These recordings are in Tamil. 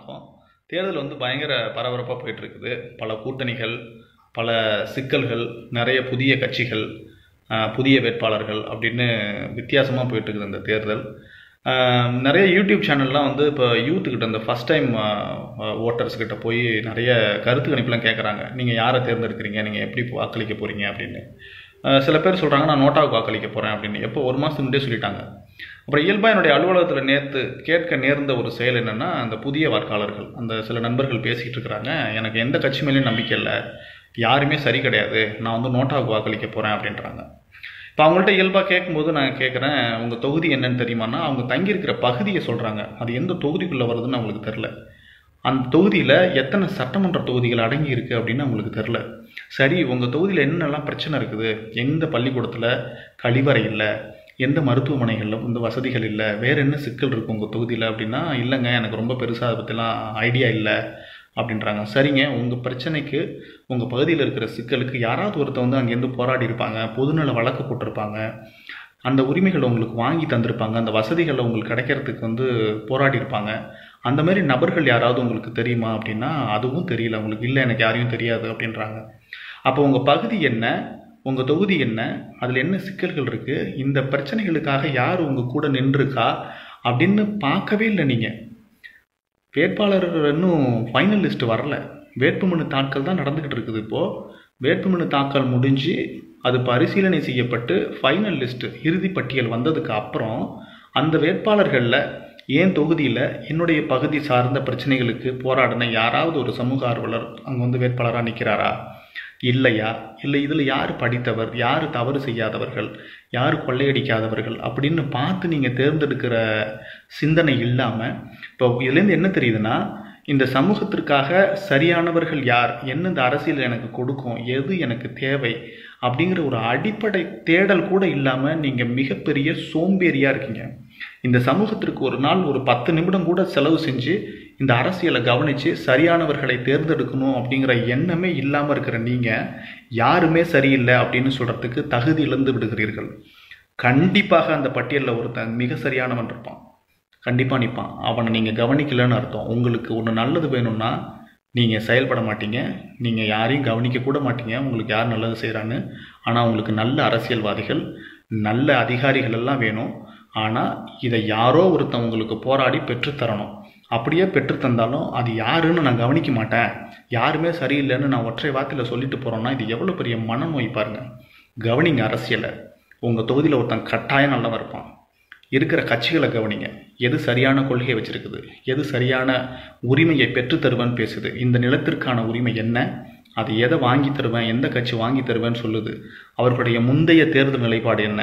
வணக்கம் தேர்தல் வந்து பயங்கர பரபரப்பாக போயிட்டுருக்குது. பல கூட்டணிகள் பல சிக்கல்கள் நிறைய புதிய கட்சிகள் புதிய வேட்பாளர்கள் அப்படின்னு வித்தியாசமாக போயிட்டுருக்குது இந்த தேர்தல். நிறைய யூடியூப் சேனல்லாம் வந்து இப்போ யூத்துக்கிட்ட இந்த ஃபஸ்ட் டைம் ஓட்டர்ஸ்கிட்ட போய் நிறைய கருத்து கணிப்புலாம் கேட்குறாங்க நீங்கள் யாரை தேர்ந்தெடுக்கிறீங்க? நீங்கள் எப்படி வாக்களிக்க போகிறீங்க அப்படின்னு. சில பேர் சொல்கிறாங்க நான் நோட்டாவுக்கு வாக்களிக்க போகிறேன் அப்படின்னு. எப்போ ஒரு மாதத்துக்கு முன்னே சொல்லிட்டாங்க. அப்புறம் இயல்பாக என்னுடைய அலுவலகத்தில் நேற்று கேட்க நேர்ந்த ஒரு செயல் என்னென்னா அந்த புதிய வாக்காளர்கள் அந்த சில நண்பர்கள் பேசிகிட்டு இருக்கிறாங்க. எனக்கு எந்த கட்சி மேலேயும் நம்பிக்கை இல்லை. யாருமே சரி கிடையாது. நான் வந்து நோட்டாவுக்கு வாக்களிக்க போகிறேன் அப்படின்றாங்க. இப்போ அவங்கள்ட்ட இயல்பாக கேட்கும்போது நான் கேட்குறேன் உங்கள் தொகுதி என்னன்னு தெரியுமான்னா அவங்க தங்கியிருக்கிற பகுதியை சொல்கிறாங்க அது எந்த தொகுதிக்குள்ளே வருதுன்னு அவங்களுக்கு தெரில அந்த தொகுதியில் எத்தனை சட்டமன்ற தொகுதிகள் அடங்கி இருக்குது அப்படின்னு அவங்களுக்கு தெரில சரி உங்கள் தொகுதியில் என்னெல்லாம் பிரச்சனை இருக்குது? எந்த பள்ளிக்கூடத்தில் கழிவறை இல்லை. எந்த மருத்துவமனைகளில் இந்த வசதிகள் இல்லை. வேறு என்ன சிக்கல் இருக்குது உங்கள் தொகுதியில் அப்படின்னா இல்லைங்க எனக்கு ரொம்ப பெருசாக அதை பற்றிலாம் ஐடியா இல்லை அப்படின்றாங்க. சரிங்க உங்கள் பிரச்சனைக்கு உங்கள் பகுதியில் இருக்கிற சிக்கலுக்கு யாராவது ஒருத்தர் வந்து அங்கேருந்து போராடி இருப்பாங்க பொதுநல வழக்கு போட்டிருப்பாங்க அந்த உரிமைகளை உங்களுக்கு வாங்கி தந்திருப்பாங்க அந்த வசதிகளை உங்களுக்கு கிடைக்கிறதுக்கு வந்து போராடி இருப்பாங்க. அந்த மாதிரி நபர்கள் யாராவது உங்களுக்கு தெரியுமா அப்படின்னா அதுவும் தெரியல. உங்களுக்கு இல்லை எனக்கு யாரையும் தெரியாது அப்படின்றாங்க. அப்போ உங்கள் பகுதி என்ன? உங்கள் தொகுதி என்ன? அதில் என்ன சிக்கல்கள் இருக்குது இந்த பிரச்சனைகளுக்காக யார் உங்கள் கூட நின்றுருக்கா? அப்படின்னு பார்க்கவே இல்லை நீங்கள் வேட்பாளர் இன்னும் ஃபைனல் லிஸ்ட் வரல. வேட்புமனு தாக்கல் தான் நடந்துக்கிட்டு இருக்குது இப்போது வேட்புமனு தாக்கல் முடிஞ்சு அது பரிசீலனை செய்யப்பட்டு ஃபைனல் லிஸ்ட் இறுதி பட்டியல் வந்ததுக்கு அப்புறம் அந்த வேட்பாளர்களில் என் தொகுதியில் என்னுடைய பகுதி சார்ந்த பிரச்சனைகளுக்கு போராடின யாராவது ஒரு சமூக ஆர்வலர் அங்கே வந்து வேட்பாளராக நிற்கிறாரா இல்லையா? இல்லை இதில் யார் படித்தவர்? யார் தவறு செய்யாதவர்கள்? யார் கொள்ளையடிக்காதவர்கள்? அப்படின்னு பார்த்து நீங்கள் தேர்ந்தெடுக்கிற சிந்தனை இல்லாமல் இப்போ இதுலேருந்து என்ன தெரியுதுன்னா இந்த சமூகத்திற்காக சரியானவர்கள் யார்? என்ன இந்த அரசியல் எனக்கு கொடுக்கும்? எது எனக்கு தேவை? அப்படிங்கிற ஒரு அடிப்படை தேடல் கூட இல்லாமல் நீங்கள் மிகப்பெரிய சோம்பேறியாக இருக்கீங்க. இந்த சமூகத்திற்கு ஒரு நாள் ஒரு பத்து நிமிடம் கூட செலவு செஞ்சு இந்த அரசியலை கவனித்து சரியானவர்களை தேர்ந்தெடுக்கணும் அப்படிங்கிற எண்ணமே இல்லாமல் இருக்கிற நீங்கள் யாருமே சரியில்லை அப்படின்னு சொல்கிறதுக்கு தகுதி இழந்து விடுகிறீர்கள். கண்டிப்பாக அந்த பட்டியலில் ஒருத்தன் மிக சரியானவன் இருப்பான். கண்டிப்பாக நிற்பான். அவனை நீங்கள் கவனிக்கலன்னு அர்த்தம். உங்களுக்கு ஒன்று நல்லது வேணும்னா நீங்கள் செயல்பட மாட்டீங்க. நீங்கள் யாரையும் கவனிக்க கூட மாட்டீங்க. உங்களுக்கு யார் நல்லது செய்கிறான்னு ஆனால் உங்களுக்கு நல்ல அரசியல்வாதிகள் நல்ல அதிகாரிகள் எல்லாம் வேணும். ஆனால் இதை யாரோ ஒருத்தன் உங்களுக்கு போராடி பெற்றுத்தரணும். அப்படியே பெற்றுத்தந்தாலும் அது யாருன்னு நான் கவனிக்க மாட்டேன். யாருமே சரியில்லைன்னு நான் ஒற்றை வார்த்தையில் சொல்லிட்டு போகிறோன்னா இது எவ்வளோ பெரிய மனநோய் பாருங்க. கவனிங்க அரசியலை. உங்கள் தொகுதியில் ஒருத்தன் கட்டாயம் நல்லவன் இருப்பான். இருக்கிற கட்சிகளை கவனிங்க. எது சரியான கொள்கையை வச்சுருக்குது? எது சரியான உரிமையை பெற்றுத்தருவேன்னு பேசுது? இந்த நிலத்திற்கான உரிமை என்ன? அது எதை வாங்கி தருவேன்? எந்த கட்சி வாங்கி தருவேன்னு சொல்லுது. அவர்களுடைய முந்தைய தேர்தல் நிலைப்பாடு என்ன?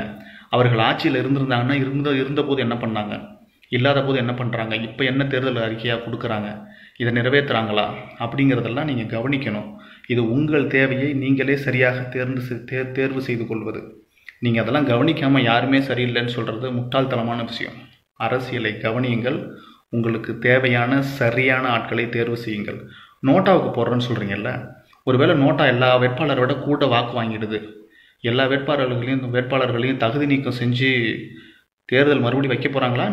அவர்கள் ஆட்சியில் இருந்திருந்தாங்கன்னா இருந்த இருந்தபோது என்ன பண்ணாங்க? இல்லாத போது என்ன பண்ணுறாங்க இப்போ என்ன தேர்தல் அறிக்கையாக கொடுக்குறாங்க? இதை நிறைவேற்றுறாங்களா அப்படிங்கிறதெல்லாம் நீங்கள் கவனிக்கணும். இது உங்கள் தேவையை நீங்களே சரியாக தேர்ந்து செ- தே தேர்வு செய்து கொள்வது. நீங்கள் அதெல்லாம் கவனிக்காமல் யாருமே சரியில்லைன்னு சொல்கிறது முட்டாள்தனமான விஷயம். அரசியலை கவனியுங்கள். உங்களுக்கு தேவையான சரியான ஆட்களை தேர்வு செய்யுங்கள். நோட்டாவுக்கு போடுறேன்னு சொல்கிறீங்கல்ல ஒருவேளை நோட்டா எல்லா வேட்பாளரோட கூட வாக்கு வாங்கிடுது. எல்லா வேட்பாளர்களையும் வேட்பாளர்களையும் தகுதி நீக்கம் செஞ்சு தேர்தல் மறுபடியும் வைக்க போகிறாங்களா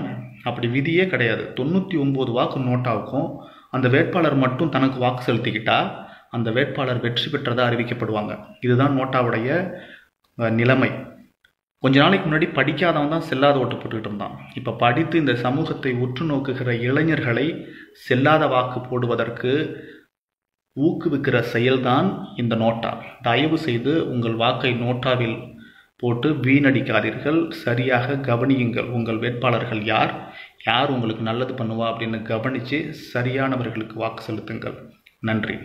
அப்படி விதியே கிடையாது. தொண்ணூற்றி ஒம்பது வாக்கு நோட்டாவுக்கும் அந்த வேட்பாளர் மட்டும் தனக்கு வாக்கு செலுத்திக்கிட்டா அந்த வேட்பாளர் வெற்றி பெற்றதாக அறிவிக்கப்படுவாங்க. இதுதான் நோட்டாவுடைய நிலைமை. கொஞ்ச நாளைக்கு முன்னாடி படிக்காதவன் தான் செல்லாத ஓட்டு போட்டுக்கிட்டு இருந்தான். இப்போ படித்து இந்த சமூகத்தை உற்று நோக்குகிற இளைஞர்களை செல்லாத வாக்கு போடுவதற்கு ஊக்குவிக்கிற செயல்தான் இந்த நோட்டா. தயவு செய்து உங்கள் வாக்கை நோட்டாவில் போட்டு வீணடிக்காதீர்கள். சரியாக கவனியுங்கள் உங்கள் வேட்பாளர்கள் யார்? யார் உங்களுக்கு நல்லது பண்ணுவா? அப்படின்னு கவனித்து சரியானவர்களுக்கு வாக்கு செலுத்துங்கள். நன்றி.